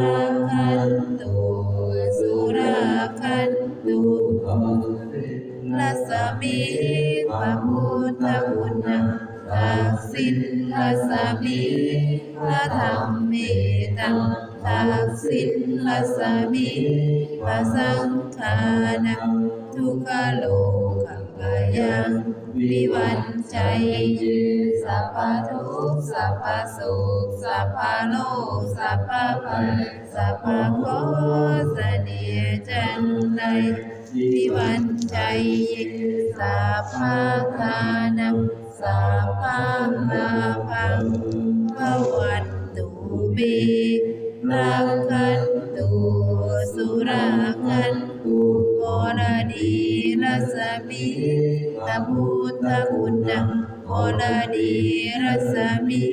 รักขันตุสุราคันตุรัสมีพระพุทธคุณังทักษิณรัสมีพระธรรมเมตังทักษิณรัสมีพระสังฆานังทุกขโล กายังวิวันใจยืสัพพทุกสัพพโศกสัพพโลกสัพพภัยสัพพโคสเนียจันไดวิวันใจยินสาภาทานังสาภาลาพังภวันตุเมรักขัน สุราคันตุโมรดีรัสมิตพุทธคุณังโมรดีรัสมิ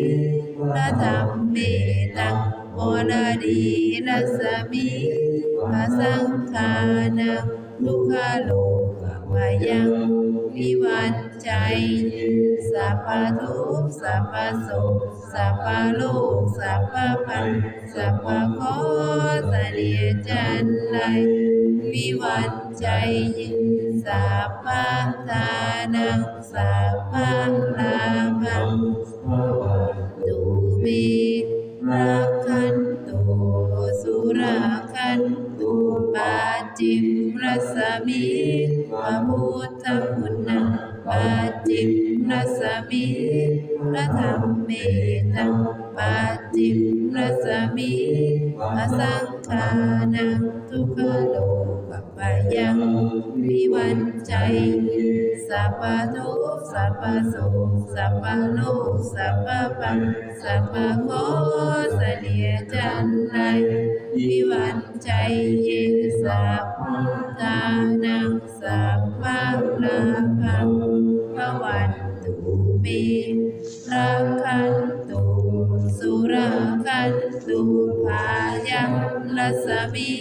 พระธรรมเมตังโมรดีรัสมิพระสังฆานังทุกขโลกวายังวิวัน ใจยืนสัพพทุกสัพพโสสัพพโลกสัพพพันสัพพโคสเนียจันไรวิวันใจยืนสัพพทานังสัพพลาภังตุเมรักขันตุสุราคันตุปาจิม สมิพระพุทธคุณังปาจิมรัสมิพระธรรมเมตังปาจิมรัสมิพระสังฆานังทุกขโลกปายังวิวันใจสัพพทุกสัพพโสกสัพพโลกสัพพปังสัพพโคสเนียจันไรวิวันใจ นังสัพพะลาภังภวันตุเมรักขันตุสุราคันตุพายังรัสมิ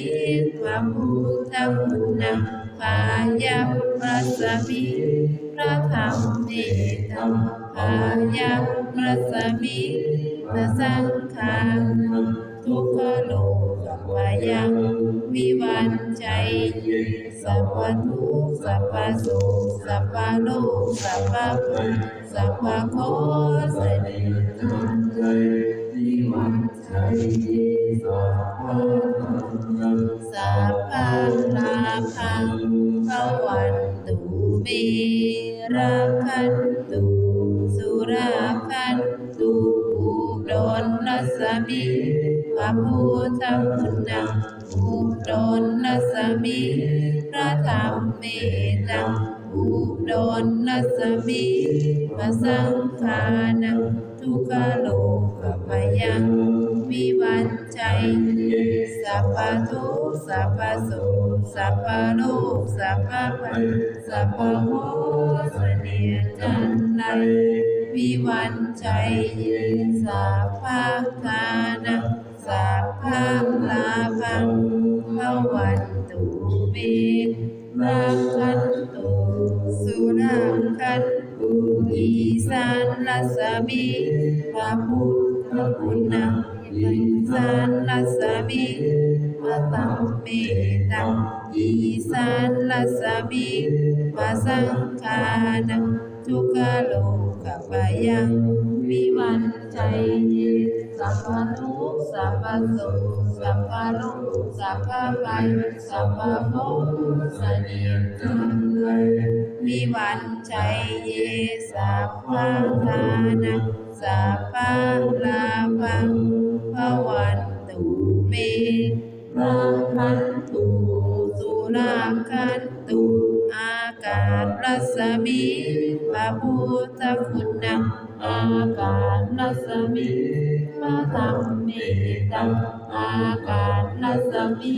พระพุทธคุณังพายังรัสมิพระธรรมเมตังพายังรัสมิพระสังฆังทุกขโลก วายังวิวันใจสัพพทุกสัพพโสกสัพพโลกสัพพภูสัพพโคสเนจันใจวิวันใจสัพพ สมิพระพุทธคุณังอุดอนนัสมิพระธรรมเมตังอุดอนนัสมิพระสังฆานังทุกขโลกพยัง สัพพทุกข์สัพพโสกสัพพโลกสัพพพันสัพพโคสเนียจันไรวิวันใจยืนสัพพทานังสัพพลาภังภวันตุเมรักขันตุสุนังคันตุอีสานรัสมิพระพุทธคุณังอีสานรัสมิ พระธรรมเมตังอีสานรัสมิพระสังฆานังทุกขโลกปายังวิวันใจยิสัพพทุกสัพพโสกสัพพโลสัพพภัยสัพพโภสเนียจันไรวิวันใจเยสัพพทานังสัพพลาภังภวันตุเม รักขันตุสุราคันตุอากาศรัสมีพระพุทธคุณังอาการนัสมิพระธรรมเมตังอาการนัสมิ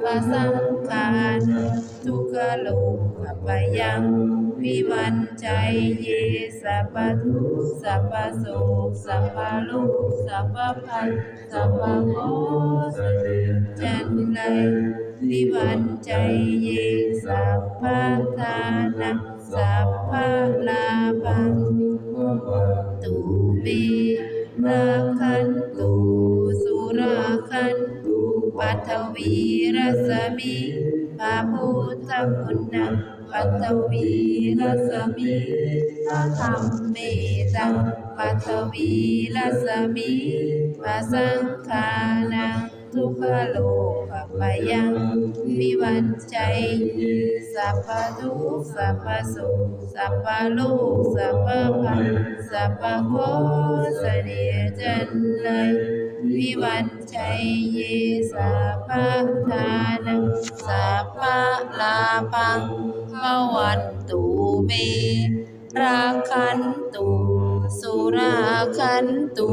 พระสังฆานังทุกขโลกปยังวิวันใจเยสัพพทุสัพพโสสัพพโลสัพพภัยสัพพโค สจังวิวันใจเยสัพพทานังสัพพลาภังตุเมราคันตุสุราคันตุปัทวีรสมิพระพุทธคุณังปัทวีรสมิพระธรรมเมตังปัทวีรสมิพระสังฆานัง ทุกขโลกปยังวิวันใจสัพพทุกสัพพโสกสัพพโลกสัพพภัยสัพพโคสเดียจันไลยวิวันใจเยสัพพทานังสัพพลาปังภวันตุเมราคันตุสุราคันตุ